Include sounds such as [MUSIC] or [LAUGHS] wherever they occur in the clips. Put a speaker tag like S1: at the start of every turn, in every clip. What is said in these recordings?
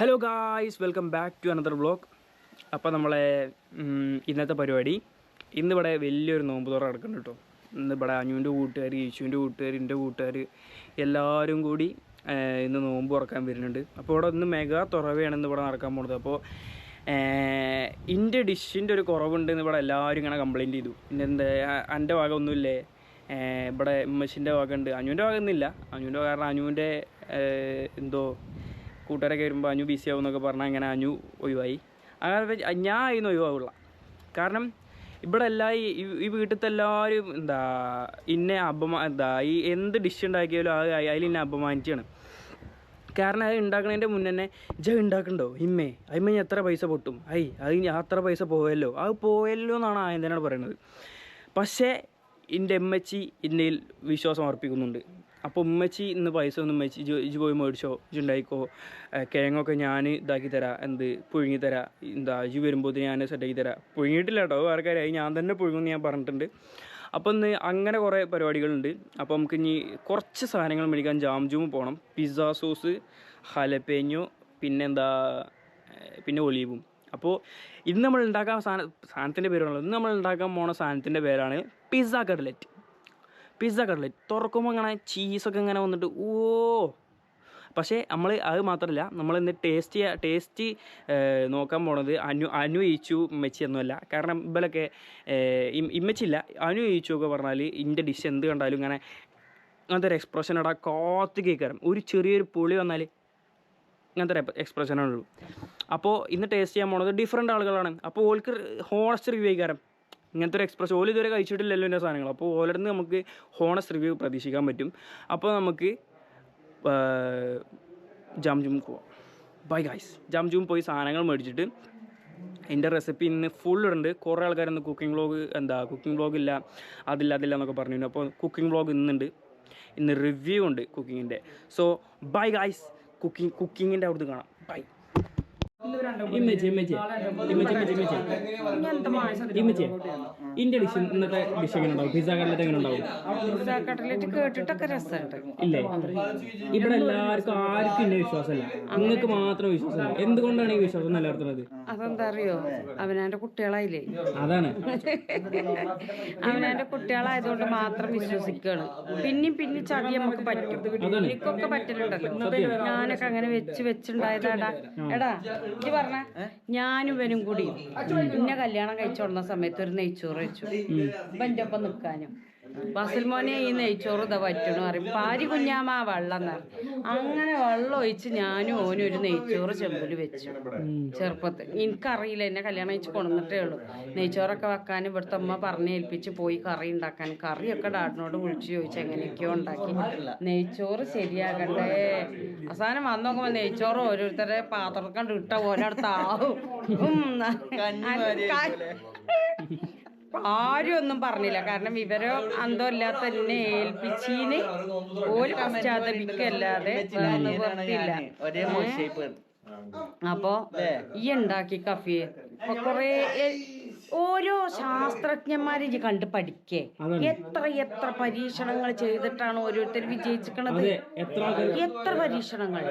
S1: Hello guys welcome back to another vlog അപ്പോൾ നമ്മളെ ഇന്നത്തെ പരിപാടി. ഇന്നിവിടെ വലിയൊരു നോമ്പ് തുറ നടക്കുന്നുണ്ട് കേട്ടോ. ഇന്ന് ഇവിടെ അനുവിന്റെ കൂട്ടുകാർ യേശുവിന്റെ കൂട്ടുകാർ എന്റെ കൂട്ടുകാർ എല്ലാവരും കൂടി ഇന്ന് നോമ്പ് തുറക്കാൻ വരുന്നുണ്ട്. അപ്പോൾ ഇവിടെ ഇന്ന് മെഗാ തുറവയാണ് ഇന്ന് ഇവിടെ നടക്കാൻ പോകുന്നത് അപ്പോൾ എന്റെ ഡിഷിന്റെ ഒരു കുറവുണ്ട് ഇവിടെ എല്ലാവരും ഇങ്ങനെ കംപ്ലയിന്റ് ചെയ്തു. പിന്നെ എന്താ എന്റെ ഭാഗം ഒന്നുമില്ലേ ഏർ ഇവിടെ ഉമ്മച്ചിന്റെ ഭാഗമുണ്ട് അനുവിന്റെ ഭാഗം ഒന്നുമില്ല അനുവിന്റെ കാരണം അനുവിന്റെ എന്തോ കൂട്ടുകാരൊക്കെ വരുമ്പോൾ അനു ബിസി ആവും എന്നൊക്കെ പറഞ്ഞാൽ അങ്ങനെ അനു ഒഴിവായി. അങ്ങനെ ഞാൻ അതിന് ഒഴിവാവുള്ള. കാരണം ഇവിടെ എല്ലാ ഈ വീട്ടിലത്തെ എല്ലാവരും എന്താ ഇന്നെ അപമാ എന്താ ഈ എന്ത് ഡിഷ് ഉണ്ടാക്കിയാലും അത് അതിൽ ഇന്നെ അപമാനിച്ചാണ്. കാരണം അത് ഉണ്ടാക്കണതിന്റെ മുന്നേ തന്നെ ജ ഉണ്ടാക്കണ്ടോ ഇമ്മേ അതിമ്മ എത്ര പൈസ പൊട്ടും? ഐ അത് അത്ര പൈസ പോയല്ലോ? അത് പോയല്ലോ എന്നാണ് ആയതിനാണ് പറയുന്നത് പക്ഷേ എന്റെ എമ്മച്ചി ഇന്നയിൽ വിശ്വാസം അർപ്പിക്കുന്നുണ്ട് അപ്പോൾ ഉമ്മച്ചി ഇന്ന് പൈസ ഒന്നും ഉമ്മച്ചി ഇജ് പോയി മേടിച്ചോ. ഇജുണ്ടായിക്കോ കിഴങ്ങൊക്കെ ഞാൻ ഇതാക്കി തരാം. എന്ത് പുഴുങ്ങി തരാം. എന്താ ഇജ് വരുമ്പോൾ ഞാൻ സെറ്റാക്കി തരാം. പുഴുങ്ങിയിട്ടില്ല കേട്ടോ വേറെ കാര്യമായി ഞാൻ തന്നെ പുഴുങ്ങുമെന്ന് ഞാൻ പറഞ്ഞിട്ടുണ്ട്. അപ്പോൾ ഇന്ന് അങ്ങനെ കുറേ പരിപാടികളുണ്ട്. അപ്പോൾ നമുക്ക് ഇനി കുറച്ച് സാധനങ്ങൾ മേടിക്കാൻ ജാം ജൂം പോകണം പിസ്സ സോസ് ഹലപ്പേഞ്ഞോ പിന്നെ എന്താ പിന്നെ ഒലീവും. അപ്പോൾ ഇന്ന് നമ്മൾ ഉണ്ടാക്കാൻ സാധന സാധനത്തിന്റെ പേരാണല്ലോ. ഇന്ന് നമ്മൾ ഉണ്ടാക്കാൻ പോണ സാധനത്തിന്റെ പേരാണ് പിസ്സ കട്ലറ്റ്. പിസ്സ കട്ലറ്റ് തുറക്കുമ്പോൾ ഇങ്ങനെ ചീസൊക്കെ ഇങ്ങനെ വന്നിട്ട് ഓ പക്ഷേ നമ്മൾ അത് മാത്രമല്ല നമ്മൾ ഇന്ന് ടേസ്റ്റ് ടേസ്റ്റ് നോക്കാൻ പോണത് അനു അനു ഈച്ചു മെച്ചി ഒന്നുമല്ല കാരണം ഇവലൊക്കെ ഇമ്മച്ചില്ല. അനു ഈച്ചു ഒക്കെ പറഞ്ഞാൽ ഇന്റെ ഡിഷ് എന്ത് കണ്ടാലും ഇങ്ങനെ അങ്ങനത്തെ ഒരു എക്സ്പ്രഷൻ ഇടാ കാത്ത് കേൾക്കാറും ഒരു ചെറിയൊരു പുളി വന്നാൽ അങ്ങനത്തെ ഒരു എക്സ്പ്രഷനാണുള്ളൂ അപ്പോൾ ഇന്ന് ടേസ്റ്റ് ചെയ്യാൻ പോണത് ഡിഫറെന്റ് ആളുകളാണ്. അപ്പോൾ ഓൾക്ക് ഹോണസ്റ്റ് റിവ്യൂ കഴിക്കാരം ഇങ്ങനത്തെ ഒരു എക്സ്പ്രസ് ഓൽ ഇതുവരെ കഴിച്ചിട്ടില്ലല്ലോ എന്റെ സാധനങ്ങൾ. അപ്പോൾ ഓലടുന്ന് നമുക്ക് ഹോണസ്റ്റ് റിവ്യൂ പ്രതീക്ഷിക്കാൻ പറ്റും. അപ്പോൾ നമുക്ക് ജാം ജൂം പോവാം. ബൈ ഗായ്സ് ജാം ജൂം പോയി സാധനങ്ങൾ മേടിച്ചിട്ട് എന്റെ റെസിപ്പി ഇന്ന് ഫുൾ ഉണ്ട് കുറേ ആൾക്കാർ ഇന്ന് കുക്കിംഗ് വ്ളോഗ് എന്താ കുക്കിംഗ് വ്ളോഗ് ഇല്ല അതില്ല അതില്ല എന്നൊക്കെ പറഞ്ഞു അപ്പോൾ കുക്കിംഗ് വ്ളോഗ് ഇന്നുണ്ട്. ഇന്ന് റിവ്യൂ ഉണ്ട് കുക്കിങ്ങിന്റെ സോ ബൈ ഗായ്സ് കുക്കിംഗ് കുക്കിങ്ങിന്റെ അവിടുന്ന് കാണാം. ബൈ ഇമ്മച്ചി ഇമ്മച്ചി ഇമ്മച്ചി ഇമ്മച്ചി ഇമ്മച്ചി ഇമ്മച്ചി ഇന്റെ ഡിഷ് ഇന്നത്തെ ഡിഷ് എങ്ങനെ ഉണ്ടാവും പിസ്സ കട്ലറ്റ് എങ്ങനെ ഉണ്ടാവും
S2: കട്ട്ലറ്റ് കേട്ടിട്ടൊക്കെ രസമുണ്ട്.
S1: ഇല്ലേ? ഇവിടെ എല്ലാവർക്കും ആർക്കും ഇന്ന വിശ്വാസമല്ല. നിങ്ങൾക്ക് മാത്രം വിശ്വാസമല്ല. എന്തുകൊണ്ടാണ് ഈ വിശ്വാസം നിലനിർത്തുന്നത്?
S2: അതെന്താ അറിയോ അവനാന്റെ കുട്ടികളായില്ലേ?
S1: അതാണ്.
S2: അവനാന്റെ കുട്ടികളായതുകൊണ്ട് മാത്രം വിശ്വസിക്കുകയാണ്. പിന്നെയും പിന്നെ ചതി നമുക്ക് പറ്റും. എനിക്കൊക്കെ പറ്റലുണ്ടല്ലോ. ഞാനൊക്കെ അങ്ങനെ വെച്ച് വെച്ചുണ്ടായതാടാ. എടാ ഇത് പറഞ്ഞ. ഞാനും ഇവനും കൂടി. പിന്നെ കല്യാണം കഴിച്ചോളുന്ന സമയത്ത് ഒരു നെയ്ച്ചോറ് വെച്ചു അപ്പൊ നിക്കാനും. നിൽക്കാനും ബസിൽ മോനെ ഈ നെയ്ച്ചോറ് ഇതാ പറ്റണു പറയും. പാരി കുഞ്ഞാമാ വെള്ളം അങ്ങനെ വെള്ളം ഒഴിച്ച് ഞാനും ഓനും ഒരു നെയ്ച്ചോറ് ചെമ്പിൽ വെച്ചു. ചെറുപ്പത്തിൽ എനിക്കറിയില്ല. എന്നെ കല്യാണം കഴിച്ച് കൊണ്ടുവന്നിട്ടേ ഉള്ളൂ. നെയ്ച്ചോറൊക്കെ വെക്കാൻ ഇവിടുത്തെ അമ്മ പറഞ്ഞ് ഏൽപ്പിച്ച് പോയി കറി ഉണ്ടാക്കാൻ. കറിയൊക്കെ ഡാഡിനോട് വിളിച്ച് ചോദിച്ചു എങ്ങനെയൊക്കെയോ ഉണ്ടാക്കി. നെയ്ച്ചോറ് ശരിയാകണ്ടേ അവസാനം വന്ന് നോക്കുമ്പോ നെയ്ച്ചോറ് ഓരോരുത്തരെ പാത്രം കണ്ടിട്ട ഇട്ട പോലെ അടുത്താവും ആരും ഒന്നും പറഞ്ഞില്ല. കാരണം വിവരം അന്തോ ഇല്ലാത്ത എന്നെ ഏൽപ്പിച്ചീന്. ഒരു പശ്ചാത്തപിക്കല്ലാതെ നിവൃത്തിയില്ല ഏ? അപ്പോ ഈ ഉണ്ടാക്കി കഫിയെ. കൊറേ ഓരോ ശാസ്ത്രജ്ഞന്മാരെ കണ്ട് പഠിക്കേ. എത്ര എത്ര പരീക്ഷണങ്ങൾ ചെയ്തിട്ടാണ് ഓരോരുത്തർ വിജയിച്ചിക്കണത്
S1: എത്ര
S2: എത്ര പരീക്ഷണങ്ങൾ?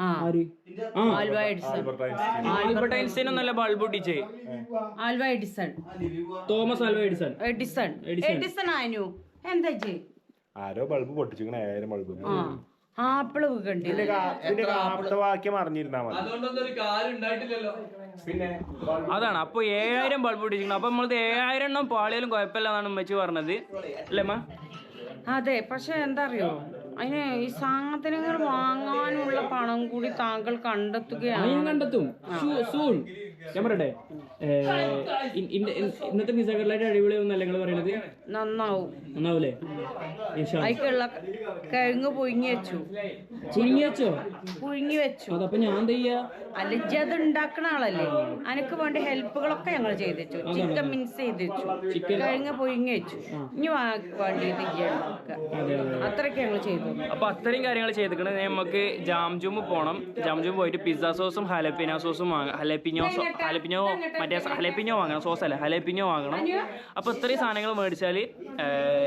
S2: ആ.
S1: ആര്? ആ.
S2: Alva Edison.
S1: Albert Einstein. ഒന്നല്ല bulb പൊട്ടിച്ചേ.
S2: Alva Edison.
S1: Thomas Alva Edison.
S2: Edison. Edison. ആനു. എന്താ ചെയ്
S3: ആരോ ബൾബ് ആയിരം ബൾബ്
S2: ആ. ആപ്പിൾ
S3: ഇതിന്റെ ആപ്തവാക്യം അറിഞ്ഞിരുന്നാ മതി. പിന്നെ
S1: അതാണ്. അപ്പൊ ഏഴായിരം ബൾബ് പിടിച്ചിരിക്കണം അപ്പൊ നമ്മളത് ഏഴായിരം എണ്ണം പാളിയാലും കുഴപ്പമില്ല എന്നാണ് ഉമ്മച്ചി പറഞ്ഞത്. അല്ലേ അമ്മ?
S2: അതെ പക്ഷെ എന്താ അറിയോ അതിന് ഈ സാധനങ്ങൾ വാങ്ങാനുള്ള പണം കൂടി താങ്കൾ കണ്ടെത്തുകയാണ്.
S1: ഞാൻ കണ്ടെത്തും. സൂൺ. ഞാൻ പറയട്ടെ? ഇന്നത്തെ പിസ്സ കട്ട്ലറ്റ് അടിപൊളി ഒന്നല്ല നിങ്ങൾ പറയണത്?
S2: നന്നാവും.
S1: നന്നാവൂലേ.
S2: അതിക്കുള്ള കിഴങ്ങ് പുഴുങ്ങി വെച്ചു.
S1: ചുരുങ്ങി വെച്ചോ?
S2: പുഴുങ്ങി വെച്ചു.
S1: അതപ്പൊ ഞാൻ എന്താ ചെയ്യാ?
S2: അല്ലെങ്കിൽ അത് ഉണ്ടാക്കണ ആളല്ലേ? അനക്ക് വേണ്ട ഹെൽപ്പുകളൊക്കെ ഞങ്ങൾ ചെയ്തു വെച്ചു ചിക്കൻ മിൻസ് ചെയ്ത് വെച്ചു കിഴങ്ങ് പുഴുങ്ങി വെച്ചു. ഇനി
S1: വേണ്ടി
S2: അത്രയൊക്കെ ഞങ്ങൾ ചെയ്തു.
S1: അപ്പൊ അത്രയും കാര്യങ്ങൾ ചെയ്തിട്ടുണ്ട് നമുക്ക് ജാംജൂമ് പോണം. ജാംജൂമ് പോയിട്ട് പിസ്സ സോസും ഹലപ്പിന സോസും വാങ്ങാം. ഹലപ്പിനോ ഹലപ്പിഞ്ഞോ മറ്റേ ഹലപ്പിനോ വാങ്ങണം സോസ് അല്ല ഹലപ്പിനോ വാങ്ങണം. അപ്പോൾ ഇത്രയും സാധനങ്ങൾ മേടിച്ചാൽ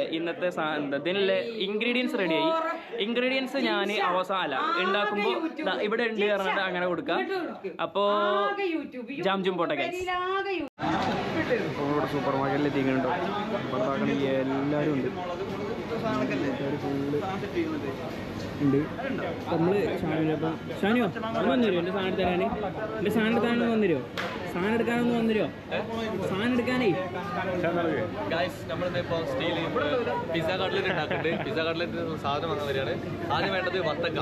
S1: ഇന്നത്തെ സാ- ഇതിനുള്ള ഇൻഗ്രീഡിയൻസ് റെഡിയായി ഇൻഗ്രീഡിയൻസ് ഞാൻ അവസാനം അല്ല ഉണ്ടാക്കുമ്പോൾ ഇവിടെ ഉണ്ട് പറഞ്ഞിട്ട് അങ്ങനെ കൊടുക്കാം. അപ്പോൾ
S2: ജാംജും യൂട്യൂബ്.
S1: ജാം ജും പോട്ടെ ഇവിടെ സൂപ്പർ മാർക്കറ്റിൽ എത്തിക്കുന്നുണ്ടോ ഇവിടെ എല്ലാവരും ഉണ്ട്. ഉണ്ട്. നമ്മൾ ഷാനുവിനപ്പം ഷാനുവോ വന്നിരോ വന്നുതരുമോ എന്റെ സാധനം തരാൻ. എന്റെ സാധനം എടുക്കാനൊന്ന് വന്നുതരുമോ സാധനം എടുക്കാനൊന്ന് വന്നുതരുമോ സാധനം എടുക്കാനേ.
S4: ഗായ്സ് നമ്മളിന്ന് ഇപ്പോൾ സ്റ്റീൽ പിസ്സ കട്ട്ലറ്റ് ഉണ്ടാക്കുന്നുണ്ട്. പിസ്സ കട്ട്ലറ്റ് സാധനം വന്ന വരികയാണ്. ആദ്യം വേണ്ടത് വത്തക്ക.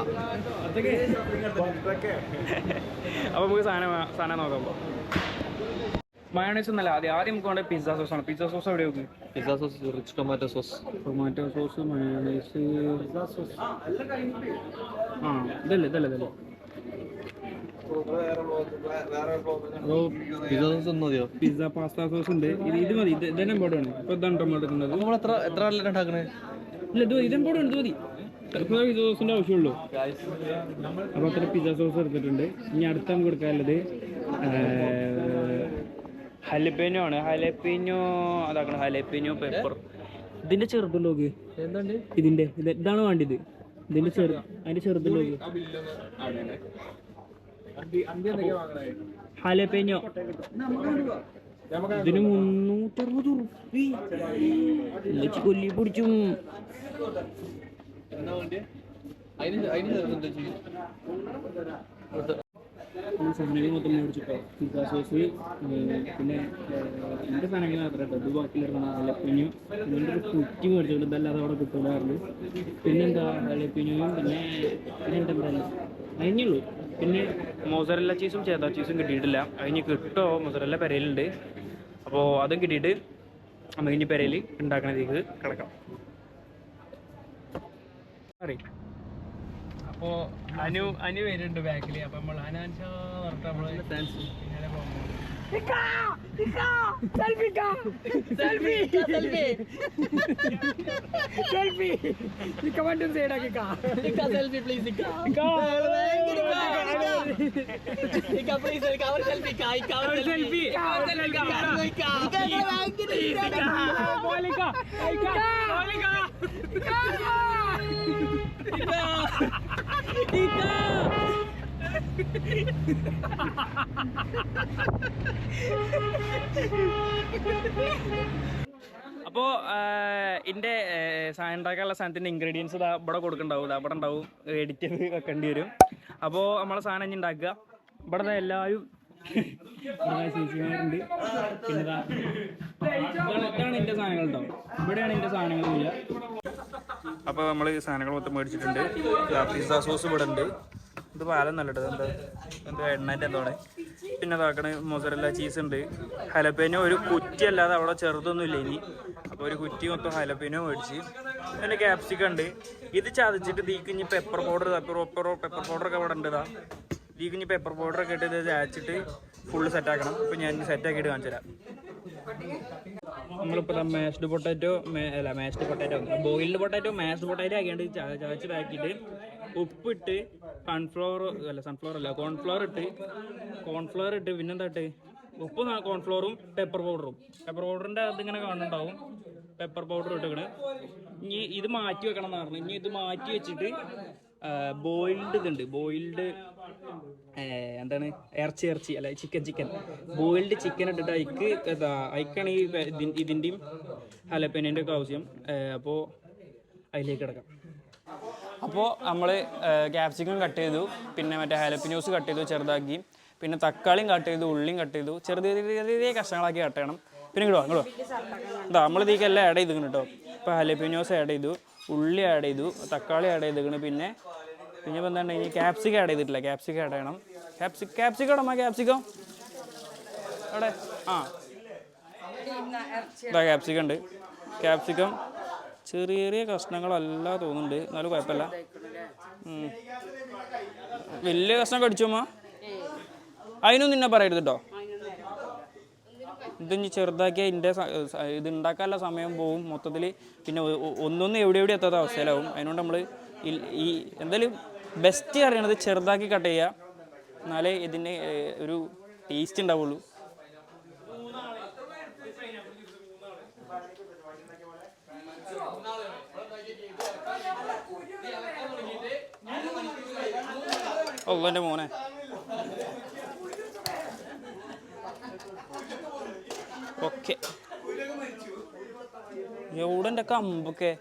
S1: അപ്പോൾ നമുക്ക് സാധനം സാധനം നോക്കാം. മയോണൈസ് ഒന്നല്ല ആദ്യം ആദ്യം നമുക്ക് വേണ്ടത് പിസ്സ സോസ് ആണ്. പിസ്സ സോസ് എവിടെ നോക്ക്
S4: pizza sauce rich tomato sauce
S1: tomato sauce mayonnaise sauce ആ ഇതല്ലേ ഇതല്ലേ ഇതല്ലേ.
S4: പിസ്സ സോസ് ഒന്നും മതിയോ?
S1: പിസ്സ പാസ്ത സോസ് ഉണ്ട്. ഇത് ഇത് മതി. ഇത് ഇതന്നെ ഇമ്പോർട്ടാണ് ഇപ്പൊ ഇതാണ് ടൊമാറ്റോ
S4: നമ്മൾ എത്ര എത്ര കട്ട്ലറ്റ് ഉണ്ടാക്കണേ?
S1: ഇല്ല ഇത് ഇത് ഇമ്പോർട്ടാണ് ഇത് മതി. പിസ്സ സോസിന്റെ ആവശ്യമുള്ളൂ. അപ്പൊ അത്ര പിസ്സ സോസ് എടുത്തിട്ടുണ്ട്. ഇനി അടുത്ത നമുക്ക് കൊടുക്കാനുള്ളത് ഹലപ്പേനോ ആണ്. ഹലപ്പേനോ അതാക്കണം. ഹലപ്പേനോ പെപ്പർ ഇതിന്റെ ചെറുതുണ്ടോ ലോക് ഇതിന്റെ ഇതാണ് വേണ്ടത്? ഇതിന്റെ ചെറു അതിന്റെ ചെറുതുണ്ടോ ലോക് ഹലപ്പേനോ ഇതിന് മുന്നൂറ്ററുപത് ഉറുപ്പി. കൊല്ലി പിടിച്ചും.
S4: അതിന് അതിന്
S1: സാധനങ്ങൾ മൊത്തം മേടിച്ചിട്ടോ. പിസ്സ സോസ് പിന്നെ എന്റെ സാധനങ്ങൾ മാത്രമേ കേട്ടോ ഇത് ബാക്കിയിലിറങ്ങുന്ന അലപ്പിഞ്ഞു ഇതിന്റെ ഒരു കുറ്റി മേടിച്ചിട്ടുണ്ട് ഇതല്ലാതെ അവിടെ കിട്ടൂലാറുണ്ട് പിന്നെന്താ അലപ്പിനും പിന്നെ പിന്നെ എന്താ പറയുക അതിനുള്ളൂ പിന്നെ മൊസറല്ല ചീസും ചേതാ ചീസും കിട്ടിയിട്ടില്ല. അതിന് കിട്ടോ? മൊസറല്ല പെരയിലുണ്ട് അപ്പോൾ അതും കിട്ടിയിട്ട് നമുക്ക് ഇനി പെരയിൽ ഉണ്ടാക്കണതിലേക്ക് കിടക്കാം. അറിയാം അപ്പോ അനു അനു വരുന്നുണ്ട് ബാക്കിൽ അപ്പൊ നമ്മൾ അനാൻഷാ പറഞ്ഞിട്ട് നമ്മൾ പിന്നാലെ പോകാൻ പോകും. [LAUGHS] [LAUGHS] അപ്പോൾ എന്റെ സാധനം ഉണ്ടാക്കാനുള്ള സാധനത്തിന്റെ ഇൻഗ്രീഡിയൻസ് ഇതാ ഇവിടെ കൊടുക്കണ്ടാവും. ഇതാ ഇവിടെ ഉണ്ടാവും. എഡിറ്റ് ചെയ്ത് വെക്കേണ്ടി വരും. അപ്പോ നമ്മളെ സാധനം ഇനി ഉണ്ടാക്കുക. ഇവിടെ എല്ലാവരും ചേച്ചിമാരുണ്ട് പിന്നെ എന്റെ സാധനങ്ങൾ കേട്ടോ ഇവിടെയാണ് എന്റെ സാധനങ്ങൾ ഇല്ല. അപ്പോൾ നമ്മൾ സാധനങ്ങൾ മൊത്തം മേടിച്ചിട്ടുണ്ട്. പിസ്സ സോസ് ഇവിടെ ഉണ്ട് ഇത് പാലം നല്ലത് എന്താ? എന്താ എണ്ണന്റെ എന്തോടെ പിന്നെ അതാക്കണ മൊസറല്ല ചീസ് ഉണ്ട് ഹലപ്പേനോ ഒരു കുറ്റി അല്ലാതെ അവിടെ ചെറുതൊന്നും ഇല്ല ഇനി. അപ്പോൾ ഒരു കുറ്റി മൊത്തം ഹലപ്പേനോ മേടിച്ച്. പിന്നെ ക്യാപ്സിക്കം ഉണ്ട് ഇത് ചതച്ചിട്ട് തീക്കിഞ്ഞ് pepper powder pepper pepper pepper powder ഒക്കെ അവിടെ ഉണ്ട് തീക്കിഞ്ഞ് പേപ്പർ പൗഡർ ഒക്കെ ഇട്ട് ഇത് അയച്ചിട്ട് ഫുള്ള് സെറ്റാക്കണം അപ്പോൾ ഞാൻ സെറ്റാക്കിയിട്ട് കാണിച്ചു തരാം നമ്മളിപ്പോൾ മാഷ്ഡ് പൊട്ടാറ്റോ അല്ല mashed potato boiled potato mashed potato ആക്കിയാണ്ട് ച- ചതച്ച് ഇതാക്കിയിട്ട് ഉപ്പിട്ട് സൺഫ്ലവർ അല്ല സൺഫ്ലവർ അല്ല കോൺഫ്ലവർ ഇട്ട് കോൺഫ്ലവർ ഇട്ട് പിന്നെന്താ ഇട്ട് ഉപ്പ് കോൺഫ്ലവറും പെപ്പർ പൗഡറും പെപ്പർ പൗഡറിന്റെ അത് ഇങ്ങനെ കാണുന്നുണ്ടാവും. പെപ്പർ പൗഡർ ഇട്ടിക്കണ് ഇനി ഇത് മാറ്റി വെക്കണം എന്ന് പറഞ്ഞു. ഇനി ഇത് മാറ്റി വെച്ചിട്ട് ബോയിൽഡ് ഇതുണ്ട്. ബോയിൽഡ് എന്താണ്? ഇറച്ചി ഇറച്ചി അല്ല ചിക്കൻ ചിക്കൻ ബോയിൽഡ് ചിക്കൻ ഇട്ടിട്ട് അയക്ക് എന്താ അയക്കാണ് ഈ ഇതിന്റെയും ഹലപ്പേനേന്റെ ഒക്കെ ആവശ്യം. അപ്പോൾ അതിലേക്ക് കിടക്കാം. അപ്പോൾ നമ്മൾ ക്യാപ്സിക്കം കട്ട് ചെയ്തു. പിന്നെ മറ്റേ ഹാലപ്പിനോസ് കട്ട് ചെയ്തു ചെറുതാക്കി. പിന്നെ തക്കാളിയും കട്ട് ചെയ്തു ഉള്ളിയും കട്ട് ചെയ്തു. ചെറിയ ചെറിയ ചെറിയ കഷ്ണങ്ങളാക്കി കട്ട് ചെയ്യണം. പിന്നെ ഇങ്ങോട്ടോ ഇങ്ങോട്ടോ ഇതാ നമ്മൾ എല്ലാം ആഡ് ചെയ്തിരിക്കണം കേട്ടോ ഇപ്പോൾ ഹാലപ്പിനോസ് ആഡ് ചെയ്തു ഉള്ളി ആഡ് ചെയ്തു തക്കാളി ആഡ് ചെയ്തിരിക്കണം. പിന്നെ ഇപ്പം എന്താണ്? ഇനി ക്യാപ്സിക്ക ആഡ് ചെയ്തിട്ടില്ല. ക്യാപ്സിക്ക ആഡ് ചെയ്യണം. ക്യാപ്സി ക്യാപ്സിക്ക ഇടമ്മ ക്യാപ്സിക്കോ അവിടെ ആ. ഇതാ ക്യാപ്സിക്ക ഉണ്ട്. ക്യാപ്സിക്കം ചെറിയ ചെറിയ കഷ്ണങ്ങളല്ല തോന്നുന്നുണ്ട്. എന്നാലും കുഴപ്പമില്ല. വലിയ കഷ്ണം കടിച്ചോമ്മ അതിനൊന്നും നിന്നെ പറയരുത് കേട്ടോ ഇതിനി ചെറുതാക്കിയാൽ ഇതിന്റെ ഇത് ഉണ്ടാക്കാനുള്ള സമയം പോവും മൊത്തത്തിൽ പിന്നെ ഒന്നൊന്നും എവിടെ എവിടെ എത്താത്ത അവസ്ഥയിലാവും. അതിനോണ്ട് നമ്മൾ ഈ എന്തായാലും ബെസ്റ്റ് അറിയണത് ചെറുതാക്കി കട്ട് ചെയ്യുക എന്നാലേ ഇതിന് ഒരു ടേസ്റ്റ് ഉണ്ടാവുള്ളൂ. എന്റെ മോനെ. ഓക്കെ. എവിടെ എന്റെ കമ്പൊക്കെ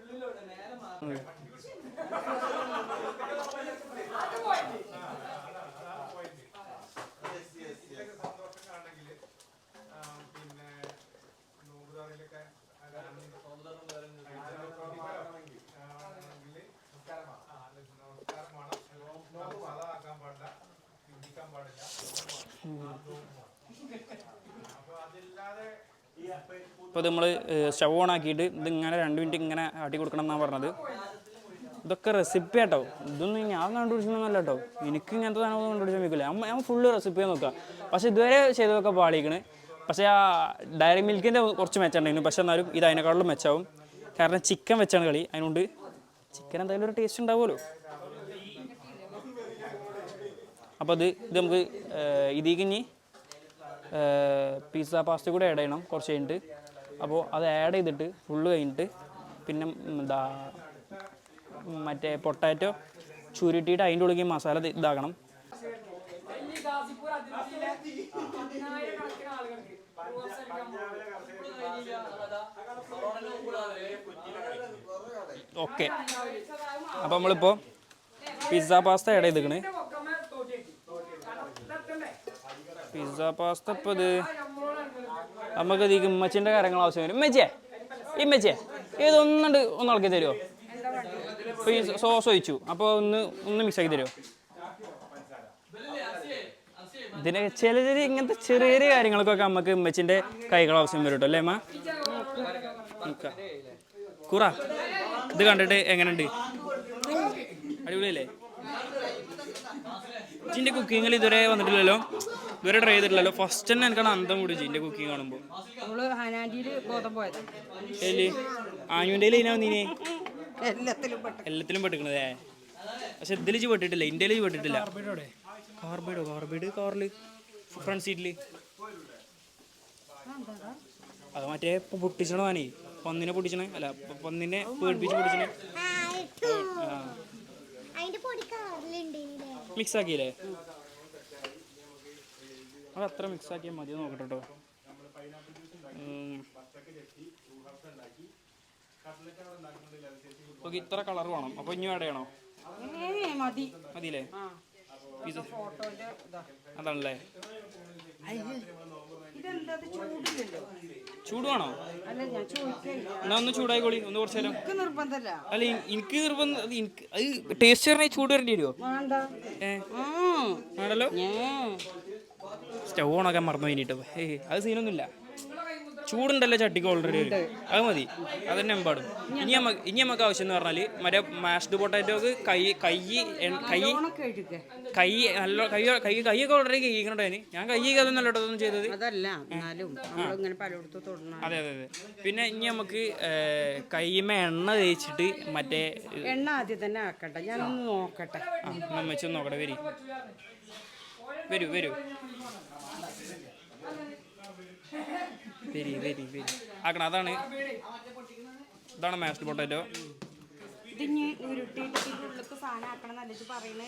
S1: ഇപ്പോൾ നമ്മൾ സ്റ്റവ് ഓൺ ആക്കിയിട്ട് ഇതിങ്ങനെ രണ്ട് മിനിറ്റ് ഇങ്ങനെ ആട്ടി കൊടുക്കണം എന്നാണ് പറഞ്ഞത്. ഇതൊക്കെ റെസിപ്പി ആട്ടോ. ഇതൊന്നും ഞാൻ കണ്ടുപിടിച്ചൊന്നുമല്ല കേട്ടോ എനിക്ക് ഇങ്ങനത്തെ സാധനമൊന്നും കണ്ടുപിടിച്ചാൽ വെക്കില്ല ഞാൻ ഫുള്ള് റെസിപ്പി നോക്കാം. പക്ഷേ ഇതുവരെ ചെയ്തതൊക്കെ പാളിക്കണ് പക്ഷേ ആ ഡയറി മിൽക്കിന്റെ കുറച്ച് മെച്ചമുണ്ടായിരുന്നു പക്ഷേ എന്നാലും ഇത് അതിനേക്കാളും മെച്ചാവും കാരണം ചിക്കൻ വെച്ചാണ് കളി. അതിനുകൊണ്ട് ചിക്കൻ എന്തായാലും ഒരു ടേസ്റ്റ് ഉണ്ടാവുമല്ലോ. അപ്പോൾ അത് ഇത് നമുക്ക് ഇതിലേക്ക് പിസ്സ പാസ്ത കൂടെ ആഡ് ചെയ്യണം കുറച്ച് കഴിഞ്ഞിട്ട്. അപ്പോൾ അത് ആഡ് ചെയ്തിട്ട് ഫുള്ള് കഴിഞ്ഞിട്ട് പിന്നെ എന്താ മറ്റേ പൊട്ടാറ്റോ ചുരുട്ടിയിട്ട് അതിന്റെ ഉള്ളിൽ മസാല ഇതാക്കണം. ഓക്കെ. അപ്പോൾ നമ്മളിപ്പോൾ പിസ്സ പാസ്ത ആഡ് ചെയ്തിക്കണ് പിസ്സ പാസ്ത ഇപ്പോൾ ഇത് നമുക്ക് ഇതിക്ക് ഉമ്മച്ചിന്റെ കാര്യങ്ങൾ ആവശ്യം വരും. ഉമ്മച്ചേ ഇമ്മച്ചേ ഇതൊന്നുണ്ട് ഒന്ന് ഇളക്കി തരുമോ സോസ് ഒഴിച്ചു. അപ്പോൾ ഒന്ന് ഒന്ന് മിക്സ് ആക്കി തരുമോ ഇതിന് ചില ചില ഇങ്ങനത്തെ ചെറിയ ചെറിയ കാര്യങ്ങൾക്കൊക്കെ നമുക്ക് ഉമ്മച്ചിന്റെ കൈകൾ ആവശ്യം വരും കേട്ടോ അല്ലേ അമ്മ. കുറ. ഇത് കണ്ടിട്ട് എങ്ങനെയുണ്ട്? അടിപൊളിയല്ലേ? ജിന്റെ കുക്കിങ്ങിൽ ഇതുവരെ വന്നിട്ടില്ലല്ലോ. ഇതുവരെ ട്രൈ ചെയ്തിട്ടില്ലല്ലോ. ഫസ്റ്റ് തന്നെ എനിക്കാണ് അന്തം കൂടി ജിന്റെ കുക്കിംഗ് കാണുമ്പോൾ
S2: നമ്മൾ ഹനാൻഡിയിൽ ഗോതമ്പ് പോയത്.
S1: ആനുവിന്റെ നീനെ
S2: എല്ലാത്തിലും പെട്ട
S1: എല്ലാത്തിലും പെട്ടിക്കണതേ പക്ഷെ ഇതിൽ ജി പെട്ടിട്ടില്ല ഇന്ത്യയിൽ ജി പെട്ടിട്ടില്ല. കാർബൈഡോ കാർബൈഡ് കാറിൽ ഫ്രണ്ട് സീറ്റിൽ അത് മറ്റേ പൊട്ടിച്ചണ പന്നിനെ പൊട്ടിച്ചണേ? അല്ല പന്നിനെ പേടിപ്പിച്ച് പൊട്ടിച്ചണേ? മിക്സ് ആക്കിയില്ലേ? അത് അത്ര മിക്സ് ആക്കിയാൽ മതി നോക്കട്ടെ കേട്ടോ ഓക്കെ ഇത്ര കളർ വേണം. അപ്പോൾ ഇനി ആഡ് ചെയ്യണോ?
S2: മതി.
S1: മതിയില്ലേ? അതാണല്ലേ? ചൂട് വേണോ? എന്നാ ഒന്ന് ചൂടായിക്കോളി ഒന്ന് കുറച്ചു നേരം.
S2: അല്ല
S1: അല്ല എനി- എനിക്ക് നിർബന്ധം എനിക്ക് ടേസ്റ്റ് പറഞ്ഞാൽ ചൂട് വരേണ്ടി വരുമോ. വേണ്ടല്ലോ?
S2: ഞേ.
S1: സ്റ്റവ് ഓണാക്കാൻ മറന്നു കഴിഞ്ഞിട്ട് ഏയ് അത് സീനൊന്നുമില്ല. ചൂടുണ്ടല്ലോ ചട്ടിക്ക് ഓൾറെഡി അത് മതി. അത് തന്നെ എമ്പാടും. ഇനി നമുക്ക് ഇനി നമുക്ക് ആവശ്യം എന്ന് പറഞ്ഞാൽ മറ്റേ മാഷ്ഡ് പൊട്ടാറ്റോക്ക് കൈ കൈ കൈ കൈ നല്ല കൈ കൈ കൈയൊക്കെ ഓൾറെഡി കഴിക്കണ്ടായിന് ഞാൻ കൈ അത് നല്ല ഒന്നും ചെയ്തത്.
S2: അതല്ല
S1: അതെ അതെ അതെ. പിന്നെ ഇനി നമുക്ക് കൈമ എണ്ണ തേച്ചിട്ട് മറ്റേ
S2: എണ്ണ ആദ്യം തന്നെ ആക്കട്ടെ. ഞാനൊന്ന് നോക്കട്ടെ.
S1: ഒന്ന് നോക്കട്ടെ വരി. വരൂ വരൂ. വരി വരി വരി. ആക്കണം അതാണ്. ഇതാണ് mash potato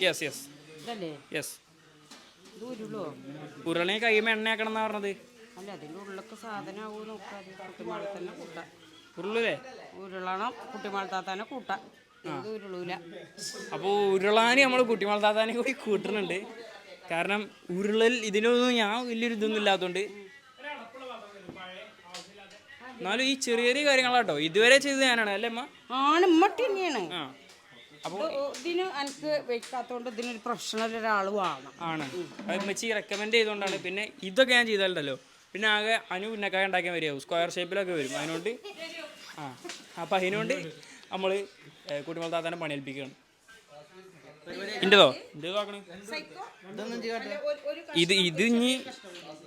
S1: yes yes yes
S2: ഇത് ഉരുളോ?
S1: ഉരുളനെ കൈമ എണ്ണ ആക്കണം എന്നാ പറഞ്ഞത് ഉരുളല്ലേ
S2: ഉരുളണം കുട്ടിമാളത്താത്താനെ കൂട്ടാം. ഉരുളൂല.
S1: അപ്പോൾ ഉരുളാന് നമ്മൾ കുട്ടിമാളത്താത്താനെ കൂടി കൂട്ടുന്നുണ്ട് കാരണം ഉരുളൽ ഇതിനൊന്നും ഞാൻ വലിയൊരു ഇതൊന്നും ഇല്ലാത്തതുകൊണ്ട് എന്നാലും ഈ ചെറിയ ചെറിയ കാര്യങ്ങളാട്ടോ. ഇതുവരെ ചെയ്ത് ഞാനാണ്. അല്ലേ അമ്മ
S2: ആണ് ഇമ്മട്ടി തന്നെയാണ്.
S1: അപ്പോൾ
S2: ഇത് ഇതിന് എനിക്ക് വെക്കാത്തോണ്ട് ഇതിനൊരു പ്രൊഫഷണൽ ഒരാൾ വേണം.
S1: ആണ്. മെച്ചി റെക്കമെൻഡ് ചെയ്തുകൊണ്ടാണ് പിന്നെ ഇതൊക്കെ ഞാൻ ചെയ്താലുണ്ടല്ലോ. പിന്നെ ആകെ അനു ഉന്നക്കായ ഉണ്ടാക്കാൻ വരികയാവും സ്ക്വയർ ഷേപ്പിലൊക്കെ വരും. അതിനോണ്ട് ആ. അപ്പം അതിനോണ്ട് നമ്മൾ കുട്ടിമൾ താത്താനെ പണിയേൽപ്പിക്കുകയാണ്. ആക്കണേ ഇത് ഇത് ഇനി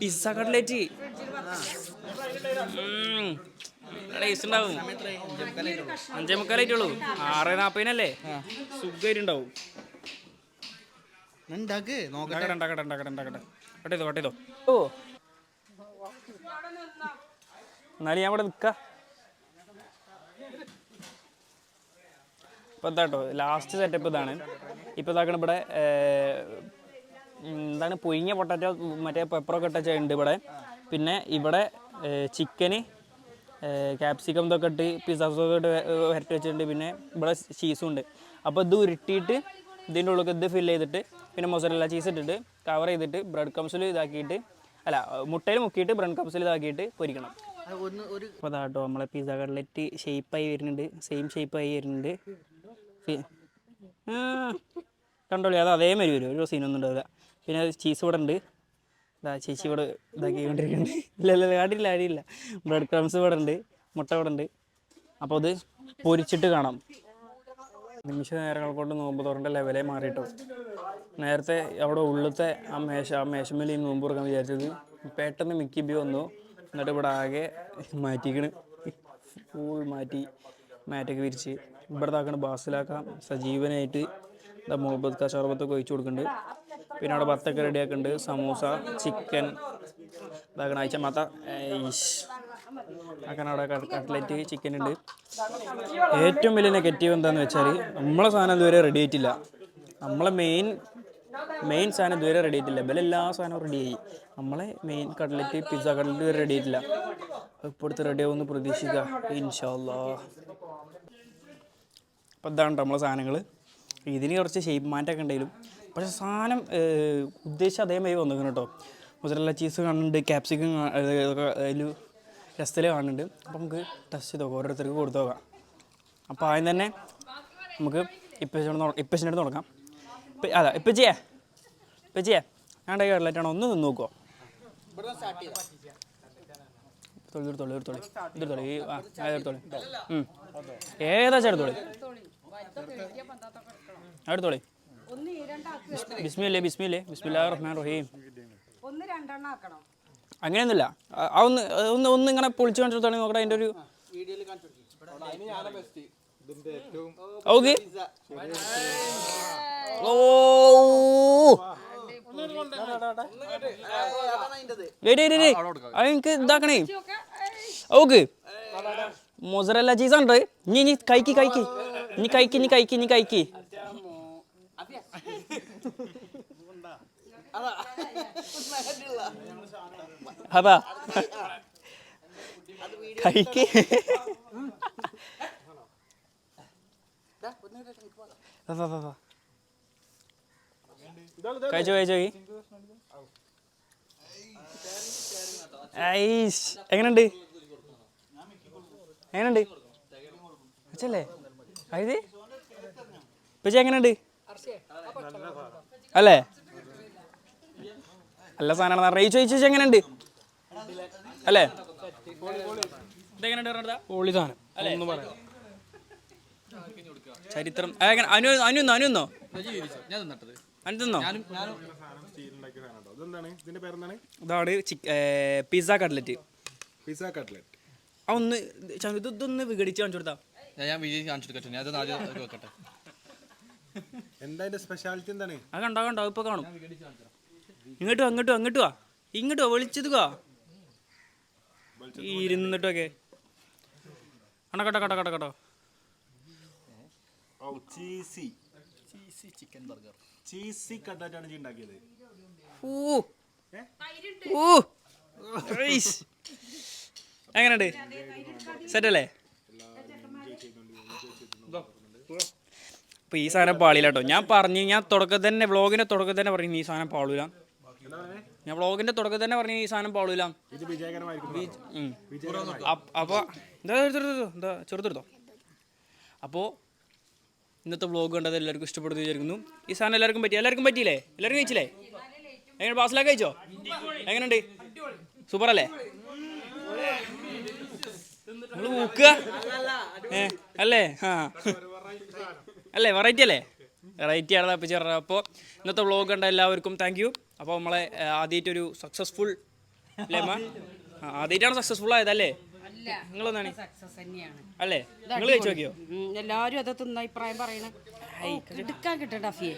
S1: പിസ്സ കട്ട്ലേറ്റ് ടേസ്റ്റ് ഉണ്ടാവും. അഞ്ചേ മുക്കാലായിട്ടുള്ളൂ ആറ് നാപ്പതിനല്ലേ? സുഖമായിട്ടുണ്ടാവും ഉണ്ടാക്കട്ടെ ഉണ്ടാക്കട്ടെ ഉണ്ടാക്കട്ടെ ഉണ്ടാക്കട്ടെ ഓ. എന്നാലും ഞാൻ ഇവിടെ നിൽക്കാം ഇപ്പൊ എന്താട്ടോ ലാസ്റ്റ് സെറ്റപ്പ് ഇതാണ്. ഇപ്പോൾ ഇതാക്കണം ഇവിടെ എന്താണ് പൊയിഞ്ഞ പൊട്ടറ്റോ മറ്റേ പെപ്പറൊക്കെ ഇട്ട ഉണ്ട് ഇവിടെ. പിന്നെ ഇവിടെ ചിക്കന് ക്യാപ്സിക്കം ഇതൊക്കെ ഇട്ട് പിസ്സ സോസ് ഇട്ട് വരട്ടി വെച്ചിട്ടുണ്ട്. പിന്നെ ഇവിടെ ചീസും ഉണ്ട്. അപ്പോൾ ഇത് ഉരുട്ടിയിട്ട് ഇതിന്റെ ഉള്ളിൽ ഇത് ഫില്ല് ചെയ്തിട്ട് പിന്നെ മൊസറല്ല ചീസ് ഇട്ടിട്ട് കവർ ചെയ്തിട്ട് ബ്രെഡ് കംസിൽ ഇതാക്കിയിട്ട് അല്ല മുട്ടയിൽ മുക്കിയിട്ട് ബ്രെഡ് കംസിൽ ഇതാക്കിയിട്ട് പൊരിക്കണം. അപ്പോൾ അതാട്ടോ നമ്മളെ പിസ്സ കട്ലറ്റ് ഷേപ്പായി വരുന്നുണ്ട്. സെയിം ഷേപ്പായി വരുന്നുണ്ട്. കണ്ടോളി അത് അതേമാതിരി വരും. ഒരു സീനൊന്നും ഉണ്ടാവില്ല. പിന്നെ ചീസ് ഇവിടെ ഉണ്ട്. ഇതാ ചേച്ചി ഇവിടെ ഇതാക്കിക്കൊണ്ടിരിക്കുന്നുണ്ട് ഇല്ല ഇല്ല കാട്ടില്ല അടിയില്ല ബ്രെഡ് ക്രംസ് ഇവിടെ ഉണ്ട് മുട്ട ഇവിടെ ഉണ്ട്. അപ്പോൾ അത് പൊരിച്ചിട്ട് കാണാം. നിമിഷ നേരങ്ങൾ കൊണ്ട് നോമ്പ് തുറണ്ട ലെവലേ മാറിയിട്ടോ. നേരത്തെ അവിടെ ഉള്ളത്തെ ആ മേശ ആ മേശമേൽ ഈ നോമ്പ് തുറക്കാൻ വിചാരിച്ചത് പെട്ടെന്ന് മിക്കി ബി വന്നു. എന്നിട്ട് ഇവിടെ ആകെ മാറ്റിക്കണ്. ഫുൾ മാറ്റി മാറ്റൊക്കെ വിരിച്ച്. ഇവിടെ താക്കണ ബാസിലാക്കാം സജീവനായിട്ട് ഇതാ മുഹബത്ത് ക ഷർബത്തൊക്കെ ഒഴിച്ചു കൊടുക്കുന്നുണ്ട്. പിന്നെ അവിടെ ബത്തൊക്കെ റെഡിയാക്കുന്നുണ്ട്. സമൂസ ചിക്കൻ ഇതാക്കണ അയച്ച മാത്ത അങ്ങനെ അവിടെ കട്ട്ലറ്റ് ചിക്കൻ ഉണ്ട്. ഏറ്റവും വലിയ നെഗറ്റീവ് എന്താണെന്ന് വെച്ചാൽ നമ്മളെ സാധനം ഇതുവരെ റെഡി ആയിട്ടില്ല. നമ്മളെ മെയിൻ മെയിൻ സാധനം ഇതുവരെ റെഡി ആയിട്ടില്ല. ഇവരെ എല്ലാ സാധനവും റെഡി ആയി. നമ്മളെ മെയിൻ കട്ട്ലറ്റ് പിസ്സ കട്ട്ലറ്റ് വരെ റെഡി ആയിട്ടില്ല. ഇപ്പോൾ അടുത്ത് റെഡി ആവുമെന്ന് പ്രതീക്ഷിക്കുക. ഇൻഷാല്ലാ അപ്പോൾ ഇതാണ് നമ്മളെ സാധനങ്ങൾ ഇതിന് കുറച്ച് ഷേപ്പ് മാറ്റമൊക്കെ ഉണ്ടെങ്കിലും. പക്ഷേ സാധനം ഉദ്ദേശിച്ച അതേമാതിരി വന്നിരിക്കണം കേട്ടോ. മുസറല്ല ചീസ് കാണുന്നുണ്ട് ക്യാപ്സിക്കം അതിൽ രസത്തിൽ കാണുന്നുണ്ട്. അപ്പോൾ നമുക്ക് ടെസ്റ്റ് ചെയ്ത് നോക്കാം ഓരോരുത്തർക്ക് കൊടുത്തു നോക്കാം. അപ്പോൾ ആദ്യം തന്നെ നമുക്ക് ഇപ്പം ഇപ്പച്ചിന്റെ അടുത്ത് തുടങ്ങാം. ഇപ്പം അതാ ഇപ്പം ചെയ്യേ. ഇപ്പം ചെയ്യേ. ഞാൻ കടലായിട്ടാണോ ഒന്ന് നിന്ന് നോക്കുമോ തൊള്ളി തൊള്ളി തൊള്ളി തൊള്ളി. ഏതാ ചേർത്തോളി എടുത്തോളി ബിസ്മില്ലേ ബിസ്മില്ലേ ബിസ്മില്ലാ റഹ്മാൻ റഹീം
S2: ഒന്ന് രണ്ടെണ്ണം ആക്കണം
S1: അങ്ങനെയൊന്നുമില്ല. ആ ആ ഒന്ന് ഒന്ന് ഒന്ന് ഇങ്ങനെ പൊളിച്ചു കാണിച്ചിട്ടാണ് നോക്കട്ടെ അതിന്റെ ഒരു ഓക്കെ. ഓ. എനിക്ക് ഇതാക്കണേ. ഓക്കെ. മൊസറല്ല ചീസാണ്ട് ഇനി ഇനി കഴിക്ക് കഴിക്ക് ഇനി കഴിക്ക് ഇനി കഴിക്ക് ഇനി കഴിക്ക് അതാ കഴിക്ക് അതാ, അതാ, അതാ. കഴിച്ചോ കഴിച്ചോ ഈ. ഐസ് എങ്ങനെയുണ്ട് എങ്ങനെയുണ്ട് വെച്ചല്ലേ അതായത് ഇപ്പച്ചി എങ്ങനെയുണ്ട്? അല്ലേ? അല്ല സാധനമാണ് അറിയിച്ചു ചോദിച്ചു എങ്ങനെയുണ്ട്? അല്ലേ?
S5: പൊളി സാധനം.
S1: അല്ലേ?
S5: ഒന്നും പറയാം.
S1: ചരിത്രം. അനു? അനു അനുന്നോ അനുന്നോ ഇതാണ് പിസ്സ കട്ട്ലറ്റ്.
S3: Pizza cutlet.
S1: ആ ഒന്ന് ഇതൊന്ന് വിഘടിച്ച് കാണിച്ചു കൊടുത്താ.
S4: ഞാൻ വിജയ് കാണിച്ചെടുക്കട്ടെ ഞാൻ അത് ആദ്യം ഒരു വെക്കട്ടെ.
S3: എന്താ അതിന്റെ സ്പെഷ്യാലിറ്റി എന്താണ്?
S1: അത് കണ്ടോ കണ്ടോ? ഇപ്പൊ കാണും. ഇങ്ങോട്ട് അങ്ങോട്ട് അങ്ങോട്ട് വാ ഇങ്ങോട്ട് വാ. വിളിച്ചത് വാ. ഇരുന്നിട്ടൊക്കെ. കണ്ടോ കേട്ടോ കേട്ടോ കേട്ടോ കേട്ടോ
S3: ഓ cheesy
S4: cheesy chicken burger
S3: cheesy ഇജ്ജ് ഉണ്ടാക്കിയത്.
S1: ഊ. ഊ. എങ്ങനെയുണ്ട്? സെറ്റല്ലേ? അപ്പൊ ഈ സാധനം പാളിയില്ല കേട്ടോ ഞാൻ പറഞ്ഞു ഞാൻ തുടക്കത്തിൽ തന്നെ വ്ളോഗിന്റെ തുടക്കത്തിൽ തന്നെ പറഞ്ഞു ഈ സാധനം പാളൂല. ഞാൻ വ്ളോഗിന്റെ തുടക്കത്തിൽ തന്നെ പറഞ്ഞു ഈ സാധനം പാളൂല. അപ്പ- എന്താ എടുത്തെടുത്തോ എന്താ ചെറുതെടുത്തോ? അപ്പോൾ ഇന്നത്തെ വ്ളോഗ് കണ്ടത് എല്ലാവർക്കും ഇഷ്ടപ്പെടുന്നു വിചാരിക്കുന്നു. ഈ സാധനം എല്ലാവർക്കും പറ്റി എല്ലാവർക്കും പറ്റിയില്ലേ? എല്ലാവർക്കും കഴിച്ചില്ലേ? എങ്ങനെ ബാസിലൊക്കെ കഴിച്ചോ? എങ്ങനെയുണ്ട്? സൂപ്പർ അല്ലേ നിങ്ങൾ ഊക്കുക? ഏ അല്ലേ? ആ. അല്ലേ വെറൈറ്റി അല്ലേ? വെറൈറ്റി ആണ് തപ്പിച്ച് പറഞ്ഞത്. അപ്പോൾ ഇന്നത്തെ വ്ളോഗ് കണ്ട എല്ലാവർക്കും താങ്ക് യു അപ്പോൾ നമ്മളെ ആദ്യമായിട്ടൊരു സക്സസ്ഫുൾ ആ, ആദ്യമായിട്ടാണ് സക്സസ്ഫുൾ ആയതല്ലേ? നിങ്ങളൊന്നാണ് അല്ലേ? നിങ്ങൾ കഴിച്ചു നോക്കിയോ?
S2: എല്ലാവരും അത് തിന്ന അഭിപ്രായം പറയണ കിട്ടണ്ട അഫിയെ.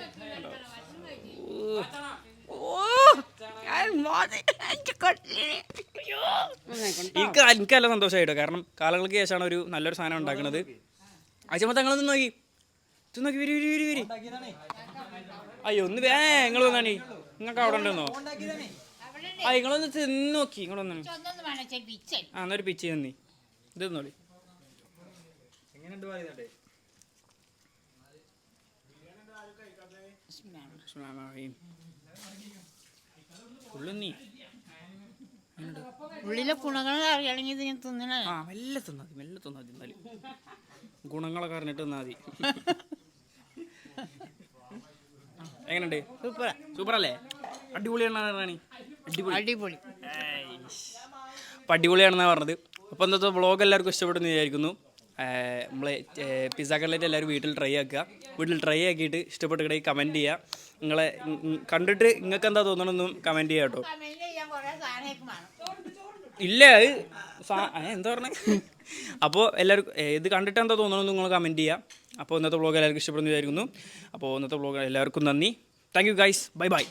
S1: എനിക്ക് എനിക്ക് നല്ല സന്തോഷമായിട്ടോ കാരണം കാലങ്ങൾക്ക് ശേഷമാണ് ഒരു നല്ലൊരു സാധനം ഉണ്ടാക്കുന്നത്. അച്ഛമ്മ തങ്ങളൊന്ന് നോക്കി. ഇത് നോക്കി വരി വരി വരി വരി. അയ്യോ ഒന്ന് വേ നിങ്ങൾ വന്നാണി നിങ്ങൾക്ക് അവിടെ ഉണ്ടെന്നോ ആ നിങ്ങളൊന്ന് തിന്ന് നോക്കി ഇങ്ങളൊന്നു ആ എന്നൊരു പിച്ച് തന്നി. ഇത് തിന്നോളി. ഉള്ളുന്നീ
S5: ഉള്ളിലെ ഗുണങ്ങൾ അറിയണമെങ്കിൽ തിന്നണേ.
S1: ആ മെല്ലെ തിന്നാ മതി മെല്ലെ തിന്നാ മതി എന്നാലും. ഗുണങ്ങളൊക്കെ അറിഞ്ഞിട്ട് തിന്നാ മതി. എങ്ങനെയുണ്ട്?
S5: സൂപ്പർ
S1: സൂപ്പർ അല്ലേ അടിപൊളിയാണ് റാണി അടിപൊളി.
S5: അടിപൊളി.
S1: അപ്പം അടിപൊളിയാണെന്നാണ് പറഞ്ഞത്. അപ്പോൾ ഇന്നത്തെ വ്ളോഗ് എല്ലാവർക്കും ഇഷ്ടപ്പെടുന്നു വിചാരിക്കുന്നു. നമ്മൾ പിസ്സ കട്ട്ലറ്റ് എല്ലാവരും വീട്ടിൽ ട്രൈ ആക്കുക. വീട്ടിൽ ട്രൈ ആക്കിയിട്ട് ഇഷ്ടപ്പെട്ടിട്ടുണ്ടെങ്കിൽ കമന്റ് ചെയ്യുക. നിങ്ങളെ കണ്ടിട്ട് നിങ്ങൾക്ക് എന്താ തോന്നണമെന്നും കമന്റ് ചെയ്യാം കേട്ടോ. ഇല്ല എന്താ പറഞ്ഞേ? അപ്പോൾ എല്ലാവർക്കും ഇത് കണ്ടിട്ട് എന്താ തോന്നണമെന്ന് നിങ്ങൾ കമന്റ് ചെയ്യുക അപ്പോൾ ഇന്നത്തെ വ്ളോഗ് എല്ലാവർക്കും ഇഷ്ടപ്പെടുന്നു വിചാരിക്കുന്നു. അപ്പോൾ ഇന്നത്തെ വ്ളോഗ് എല്ലാവർക്കും നന്ദി. Thank you guys bye bye